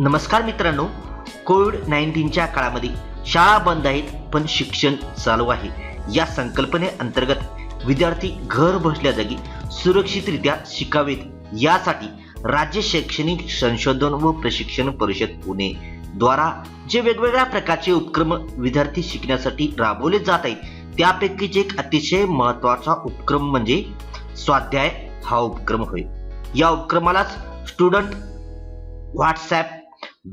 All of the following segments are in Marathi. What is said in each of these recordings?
नमस्कार मित्रांनो कोविड नाईन्टीनच्या काळामध्ये शाळा बंद आहेत पण शिक्षण चालू आहे. या संकल्पनेअंतर्गत विद्यार्थी घर बसल्या जागी सुरक्षितरित्या शिकावेत. यासाठी राज्य शैक्षणिक संशोधन व प्रशिक्षण परिषद पुणे द्वारा जे वेगवेगळ्या प्रकारचे उपक्रम विद्यार्थी शिकण्यासाठी राबवले जात आहेत त्यापैकीच एक अतिशय महत्त्वाचा उपक्रम म्हणजे स्वाध्याय हा उपक्रम होय. या उपक्रमालाच student WhatsApp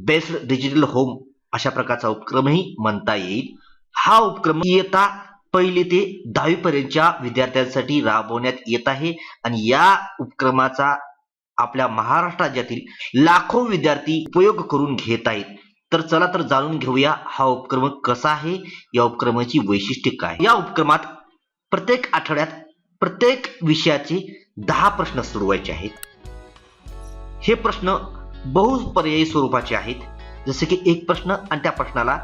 based digital home अशा प्रकारचा उपक्रमही म्हणता येईल. हा उपक्रम इयत्ता पहिली ते दहावी पर्यंतच्या विद्यार्थ्यांसाठी राबवण्यात येत आहे आणि या उपक्रमाचा आपल्या महाराष्ट्र राज्यातील लाखो विद्यार्थी उपयोग करून घेत आहेत. तर चला तर जाणून घेऊया हा उपक्रम कसा आहे या उपक्रमाची वैशिष्ट्ये काय? या उपक्रमात प्रत्येक आठवड्यात प्रत्येक विषयाचे दहा प्रश्न सोडवायचे आहेत. हे प्रश्न बहुपर्यायी स्वरूपाचे आहेत. जसे की एक प्रश्न आणि त्या प्रश्नाला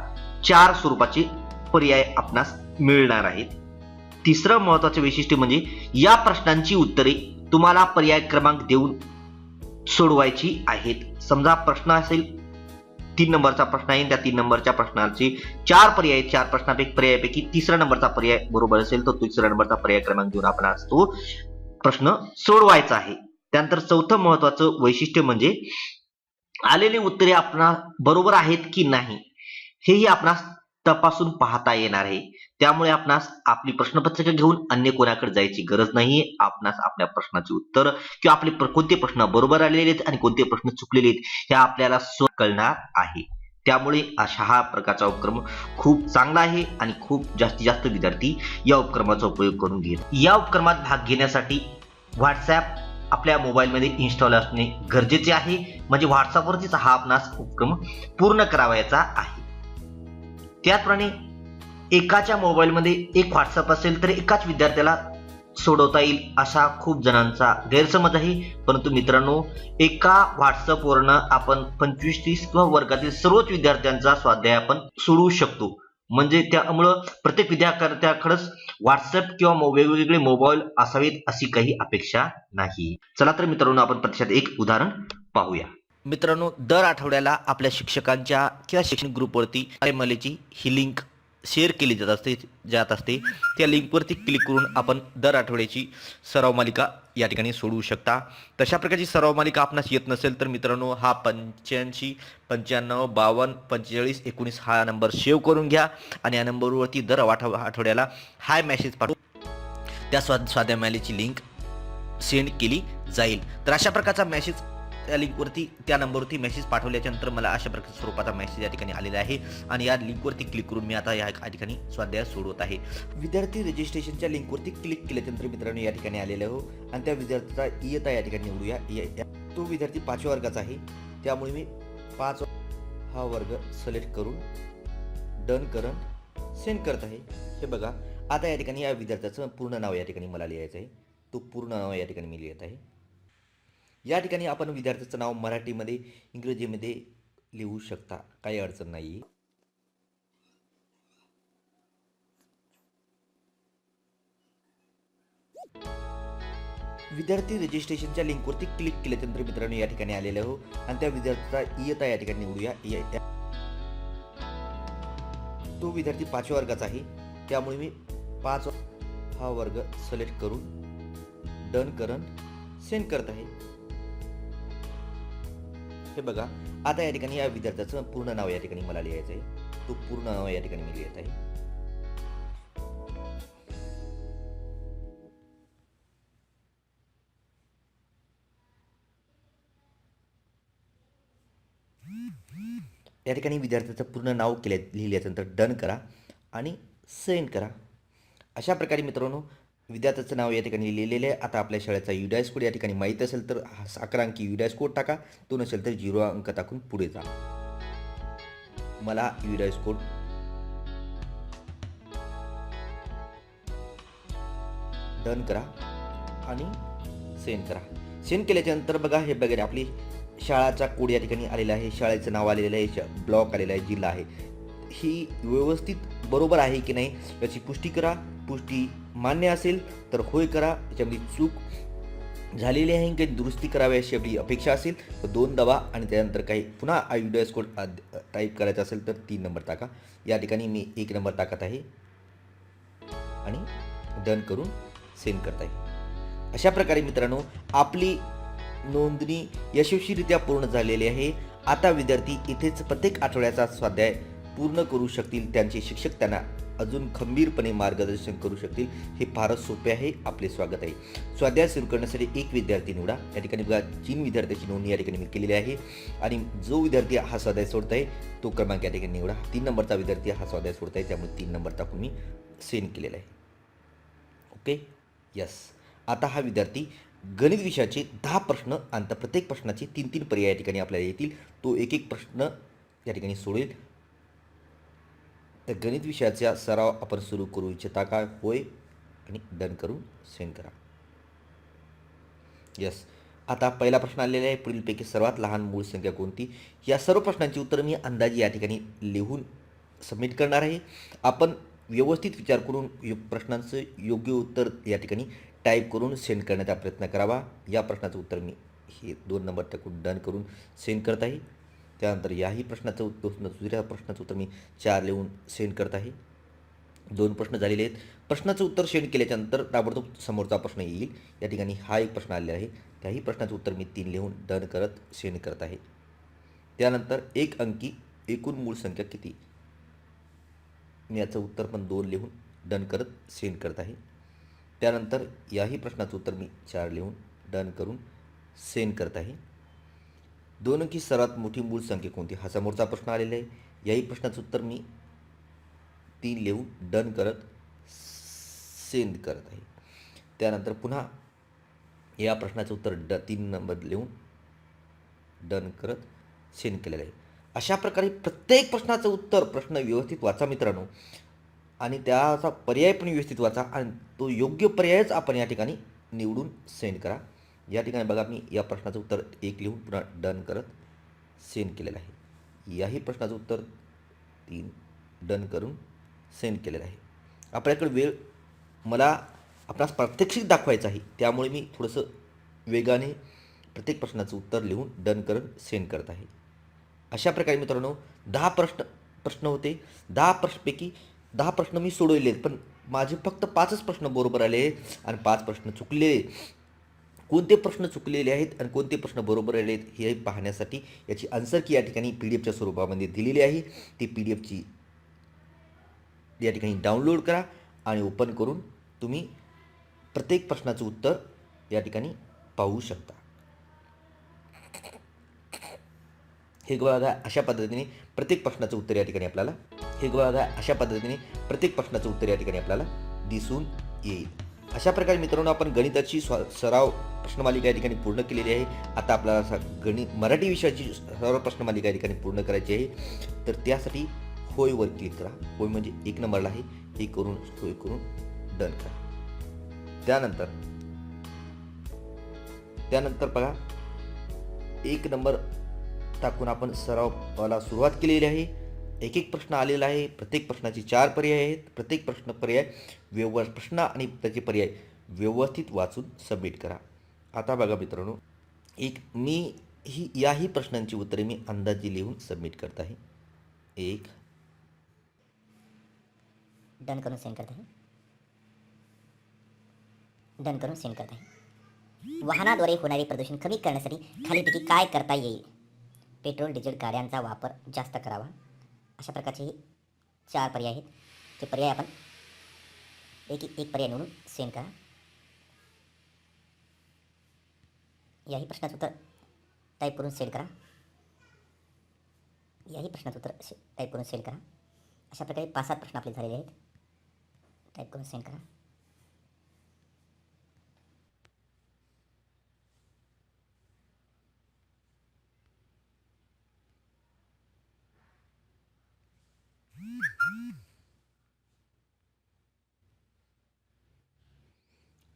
चार स्वरूपाचे पर्याय आपणास मिळणार आहेत. तिसरं महत्वाचं वैशिष्ट्य म्हणजे या प्रश्नांची उत्तरे तुम्हाला पर्याय क्रमांक देऊन सोडवायची आहेत. समजा प्रश्न असेल तीन नंबरचा प्रश्न आहे त्या तीन नंबरच्या प्रश्नाचे चार पर्याय चार प्रश्नापैकी पर्यायापैकी तिसरा नंबरचा पर्याय बरोबर असेल तर तिसऱ्या नंबरचा पर्याय क्रमांक देऊन आपण तो प्रश्न सोडवायचा आहे. त्यानंतर चौथं महत्वाचं वैशिष्ट्य म्हणजे आलेली उत्तरे आपणा बरोबर आहेत की नाही हेही आपणास तपासून पाहता येणार आहे. त्यामुळे आपणास आपली प्रश्नपत्रिका घेऊन अन्य कोणाकडे जायची गरज नाही आपणास आपल्या प्रश्नाची उत्तर किंवा आपले कोणते प्रश्न बरोबर आलेले आहेत आणि कोणते प्रश्न चुकलेले आहेत हे आपल्याला स्व कळणार आहे. त्यामुळे अशा हा प्रकारचा उपक्रम खूप चांगला आहे आणि खूप जास्तीत जास्त विद्यार्थी या उपक्रमाचा उपयोग करून घेत या उपक्रमात भाग घेण्यासाठी व्हॉट्सॲप आपल्या मोबाईलमध्ये इन्स्टॉल असणे गरजेचे आहे. म्हणजे व्हॉट्सअपवरतीच हा आपणास उपक्रम पूर्ण करावायचा आहे. त्याचप्रमाणे एकाच्या मोबाईलमध्ये एक व्हॉट्सअप असेल तर एकाच विद्यार्थ्याला सोडवता येईल असा खूप जणांचा गैरसमज आहे. परंतु मित्रांनो एका व्हॉट्सअपवरनं आपण पंचवीस तीस किंवा वर्गातील सर्वच विद्यार्थ्यांचा स्वाध्याय आपण सोडवू शकतो. म्हणजे त्यामुळं प्रत्येक विद्यार्थ्याकडेच व्हॉट्सअप किंवा वेगवेगळे मोबाईल असावेत अशी काही अपेक्षा नाही. चला तर मित्रांनो आपण प्रत्यक्षात एक उदाहरण पाहूया. मित्रांनो दर आठवड्याला आपल्या शिक्षकांच्या किंवा शैक्षणिक ग्रुपवरती मलेची ही लिंक शेअर केली जात असते जात असते. त्या लिंकवरती क्लिक करून आपण दर आठवड्याची सराव मालिका या ठिकाणी सोडवू शकता. तशा प्रकारची सराव मालिका आपणास येत नसेल तर मित्रांनो हा पंच्याऐंशी पंच्याण्णव बावन्न पंचेचाळीस एकोणीस हा नंबर सेव्ह करून घ्या आणि या नंबरवरती दर आठव आठवड्याला हाय मेसेज पाठवू. त्या स्वा स्वाध्या मालिकेची लिंक सेंड केली जाईल. तर अशा प्रकारचा मेसेज त्या लिंकवरती त्या नंबरवरती मेसेज पाठवल्याच्या नंतर मला अशा प्रकारच्या स्वरूपाचा मेसेज या ठिकाणी आलेला आहे. आणि या लिंकवरती क्लिक करून मी आता या ठिकाणी स्वाध्याय सोडवत आहे. विद्यार्थी रजिस्ट्रेशनच्या लिंकवरती क्लिक केल्याच्यानंतर मित्रांनो या ठिकाणी आलेलं हो. आणि त्या विद्यार्थ्याचा e इयता या ठिकाणी निवडूया. E तो विद्यार्थी पाचव्या वर्गाचा आहे. त्यामुळे मी पाच हा वर्ग सिलेक्ट करून डन करून सेंड करत आहे. हे बघा आता या ठिकाणी या विद्यार्थ्याचं पूर्ण नाव या ठिकाणी मला लिहायचं आहे. तो पूर्ण नाव या ठिकाणी मी लिहित आहे. या ठिकाणी आपण विद्यार्थ्याचं नाव मराठीमध्ये इंग्रजीमध्ये लिहू शकता. काही अडचण नाही विद्यार्थी रजिस्ट्रेशनच्या लिंकवरती क्लिक केल्यानंतर मित्रांनो या ठिकाणी आलेलं हो आणि त्या विद्यार्थ्याचा इयता या ठिकाणी निवडूया. तो विद्यार्थी पाचव्या वर्गाचा आहे. त्यामुळे मी पाच हा वर्ग सिलेक्ट करून डन करून सेंड करत आहे. हे बघा आता या ठिकाणी या विद्यार्थ्याचं पूर्ण नाव या ठिकाणी मला लिहायचं आहे तो पूर्ण नाव या ठिकाणी मी लिहित आहे. या ठिकाणी विद्यार्थ्याचं पूर्ण नाव केल्या लिहिल्यानंतर डन करा आणि सेंड करा. अशा प्रकारे मित्रांनो विद्यार्थ्याचं नाव या ठिकाणी लिहिलेलं आहे. आता आपल्या शाळेचा युडायस कोड या ठिकाणी माहीत असेल तर अकरा अंकी युडायस कोड टाका. तो नसेल तर झिरो अंक टाकून पुढे जा. मला युडायस कोड डन करा आणि सेंड करा. सेंड केल्याच्यानंतर बघा हे बघा आपली शाळाचा कोड या ठिकाणी आलेला आहे. शाळेचं नाव आलेलं आहे. ब्लॉक आलेला आहे. जिल्हा आहे. ही व्यवस्थित बरोबर आहे की नाही याची पुष्टी करा. पुष्टी मान्य असेल तर होय करा. याच्यामध्ये चूक झालेली आहे. काही दुरुस्ती करावी अशी आपली अपेक्षा असेल तर दोन दबा आणि त्यानंतर काही पुन्हा आयडियास कोड टाईप करायचा असेल तर तीन नंबर टाका. या ठिकाणी मी एक नंबर टाकत आहे. आणि डन करून सेंड करत आहे. अशा प्रकारे मित्रांनो आपली नोंदणी यशस्वीरित्या पूर्ण झालेली आहे. आता विद्यार्थी इथेच प्रत्येक आठवड्याचा स्वाध्याय पूर्ण करू शकतील त्यांचे शिक्षक त्यांना अजून खंबीरपणे मार्गदर्शन करू शकतील. हे फारच सोपे आहे. आपले स्वागत आहे. स्वाध्याय सुरू करण्यासाठी एक विद्यार्थी निवडा. या ठिकाणी बघा तीन विद्यार्थ्याची नोंदणी या ठिकाणी मी केलेली आहे. आणि जो विद्यार्थी हा स्वाध्याय सोडत आहे तो क्रमांक या ठिकाणी निवडा. तीन नंबरचा विद्यार्थी हा स्वाध्याय सोडत आहे त्यामुळे तीन नंबर टाकून मी सेंड केलेला आहे. ओके? यस. आता हा विद्यार्थी गणित विषयाचे दहा प्रश्न आणि प्रत्येक प्रश्नाचे तीन तीन पर्याय या ठिकाणी आपल्याला येतील. तो एक एक प्रश्न या ठिकाणी सोडेल तर गणित विषयाचा सराव आपण सुरू करू. इच्छिता काय? होय आणि डन करून सेंड करा. यस आता पहिला प्रश्न आलेला आहे. पुढीलपैकी सर्वात लहान मूळ संख्या कोणती? या सर्व प्रश्नांची उत्तरं मी अंदाजे या ठिकाणी लिहून सबमिट करणार आहे. आपण व्यवस्थित विचार करून यो प्रश्नांचं योग्य उत्तर या ठिकाणी टाईप करून सेंड करण्याचा प्रयत्न करावा. या प्रश्नाचं उत्तर मी हे दोन नंबर टाकून डन करून सेंड करत आहे. त्यानंतर याही प्रश्नाचं उत्तर दुसऱ्या प्रश्नाचं उत्तर मी चार लिहून सेंड करत आहे. दोन प्रश्न झालेले आहेत. प्रश्नाचं उत्तर सेंड केल्याच्यानंतर ताबडतोब समोरचा प्रश्न येईल. या ठिकाणी हा एक प्रश्न आलेला आहे. त्याही प्रश्नाचं उत्तर मी तीन लिहून डन करत सेंड करत आहे. त्यानंतर एक अंकी एकूण मूळ संख्या किती? मी याचं उत्तर पण दोन लिहून डन करत सेंड करत आहे. त्यानंतर याही प्रश्नाचं उत्तर मी चार लिहून डन करून सेंड करत आहे. दोन अंकी सर्वात मोठी मूळ संख्या कोणती? हा समोरचा प्रश्न आलेला आहे. याही प्रश्नाचं उत्तर मी ती लिहून डन करत सेंड करत आहे. त्यानंतर पुन्हा या प्रश्नाचं उत्तर ड तीन नंबर लिहून डन करत सेंड केलेलं आहे. अशा प्रकारे प्रत्येक प्रश्नाचं उत्तर प्रश्न व्यवस्थित वाचा मित्रांनो. आणि त्याचा पर्याय पण व्यवस्थित वाचा आणि तो योग्य पर्यायच आपण या ठिकाणी निवडून सेंड करा. या ठिकाणी बघा मी या प्रश्नाचं उत्तर एक लिहून पुन्हा डन करत सेंड केलेलं आहे. याही प्रश्नाचं उत्तर तीन डन करून सेंड केलेलं आहे. आपल्याकडे वेळ मला आपणास प्रात्यक्षिक दाखवायचं आहे. त्यामुळे मी थोडंसं वेगाने प्रत्येक प्रश्नाचं उत्तर लिहून डन करून सेंड करत आहे. अशा प्रकारे मित्रांनो दहा प्रश्न प्रश्न होते. दहा प्रश्नपैकी दहा प्रश्न मी सोडवले आहेत पण माझे फक्त पाचच प्रश्न बरोबर आले आणि पाच प्रश्न चुकले. कोणते प्रश्न चुकलेले आहेत आणि कोणते प्रश्न बरोबर आले आहेत हे पाहण्यासाठी याची आन्सर की या ठिकाणी पी डी एफच्या स्वरूपामध्ये दिलेली आहे. ती पी डी एफची या ठिकाणी डाउनलोड करा आणि ओपन करून तुम्ही प्रत्येक प्रश्नाचं उत्तर या ठिकाणी पाहू शकता. हे बघा अशा पद्धतीने प्रत्येक प्रश्नाचं उत्तर या ठिकाणी आपल्याला हे बघा अशा पद्धतीने प्रत्येक प्रश्नाचं उत्तर या ठिकाणी आपल्याला दिसून येईल. अशा प्रकारे मित्रांनो आपण गणिताची स्व सराव प्रश्नमालिका या ठिकाणी पूर्ण केलेली आहे. आता आपल्याला असा गणित मराठी विषयाची सराव प्रश्नमालिका या ठिकाणी पूर्ण करायची आहे. तर त्यासाठी होयवर क्लिक करा. होय म्हणजे एक नंबरला आहे. हे करून होय करून डन करा. त्यानंतर त्यानंतर बघा एक नंबर टाकून आपण सरावाला सुरुवात केलेली आहे. एक एक प्रश्न आलेला आहे. प्रत्येक प्रश्नाचे चार पर्याय आहेत. प्रत्येक प्रश्न पर्याय व्यव प्रश्न आणि त्याचे पर्याय व्यवस्थित वाचून सबमिट करा. आता बघा मित्रांनो एक मी ही याही प्रश्नांची उत्तरे मी अंदाजे लिहून सबमिट करत आहे. एक. डन करून सेंड करत आहे. डन करून सेंड करत आहे. वाहनाद्वारे होणारे प्रदूषण कमी करण्यासाठी खालीपैकी काय करता येईल? पेट्रोल डिझेल गाड्यांचा वापर जास्त करावा. अशा प्रकारचे हे चार पर्याय आहेत. ते पर्याय आपण एक एक पर्याय निवडून सेंड करा. याही प्रश्नाचं उत्तर टाईप करून सेंड करा. याही प्रश्नाचं उत्तर टाईप करून सेंड करा. अशा प्रकारे पाच सात प्रश्न आपले झालेले आहेत. टाईप करून सेंड करा.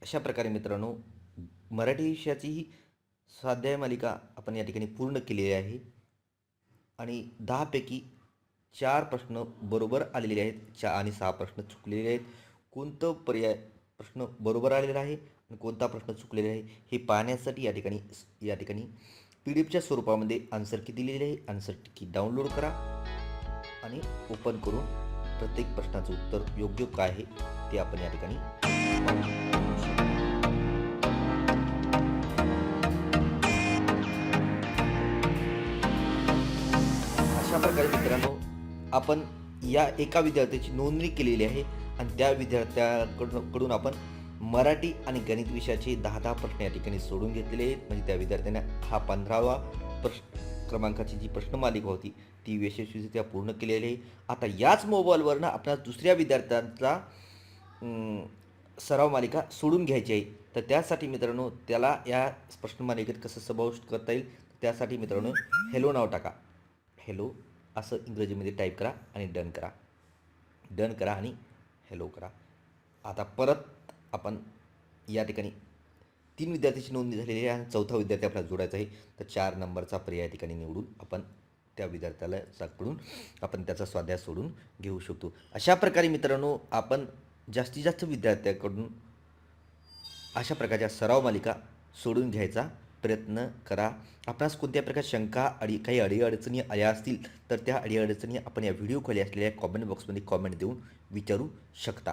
अशा प्रकारे मित्रांनो मराठी विषयाची ही स्वाध्याय मालिका आपण या ठिकाणी पूर्ण केलेली आहे. आणि दहापैकी चार प्रश्न बरोबर आलेले आहेत. चार आणि सहा प्रश्न चुकलेले आहेत. कोणतं पर्याय प्रश्न बरोबर आलेला आहे आणि कोणता प्रश्न चुकलेला आहे हे पाहण्यासाठी या ठिकाणी या ठिकाणी पी डी एफच्या स्वरूपामध्ये आन्सर की दिलेली आहे. आन्सर की डाउनलोड करा आणि ओपन करून प्रत्येक प्रश्नाचं उत्तर योग्य काय आहे ते आपण या ठिकाणी अशा प्रकारे मित्रांनो आपण या एका विद्यार्थ्याची नोंदणी केलेली आहे आणि त्या विद्यार्थ्याकडून कडून आपण मराठी आणि गणित विषयाचे दहा दहा प्रश्न या ठिकाणी सोडून घेतलेले आहेत. म्हणजे त्या विद्यार्थ्यांना हा पंधरावा प्रश्न क्रमांकाची जी प्रश्नमालिका होती ती यशस्वीरित्या पूर्ण केलेली आहे. आता याच मोबाईलवरनं आपल्या दुसऱ्या विद्यार्थ्यांचा सराव मालिका सोडून घ्यायची आहे. तर त्यासाठी मित्रांनो त्याला या प्रश्नमालिकेत कसं समाविष्ट करता येईल त्यासाठी मित्रांनो हॅलो नाव टाका. हॅलो असं इंग्रजीमध्ये टाईप करा आणि डन करा. डन करा आणि हॅलो करा. आता परत आपण या ठिकाणी तीन विद्यार्थ्याची नोंदणी झालेली आहे आणि चौथा विद्यार्थी आपल्याला जोडायचा आहे. तर चार नंबरचा पर्याय या ठिकाणी निवडून आपण त्या विद्यार्थ्याला कडून आपण त्याचा स्वाध्याय सोडून घेऊ शकतो. अशा प्रकारे मित्रांनो आपण जास्तीत जास्त विद्यार्थ्याकडून अशा प्रकारच्या सराव मालिका सोडून घ्यायचा प्रयत्न करा. आपणास कोणत्या प्रकारच्या शंका अडी काही अडीअडचणी आल्या असतील तर त्या अडीअडचणी आपण या व्हिडिओ खाली असलेल्या कॉमेंट बॉक्समध्ये कॉमेंट देऊन विचारू शकता.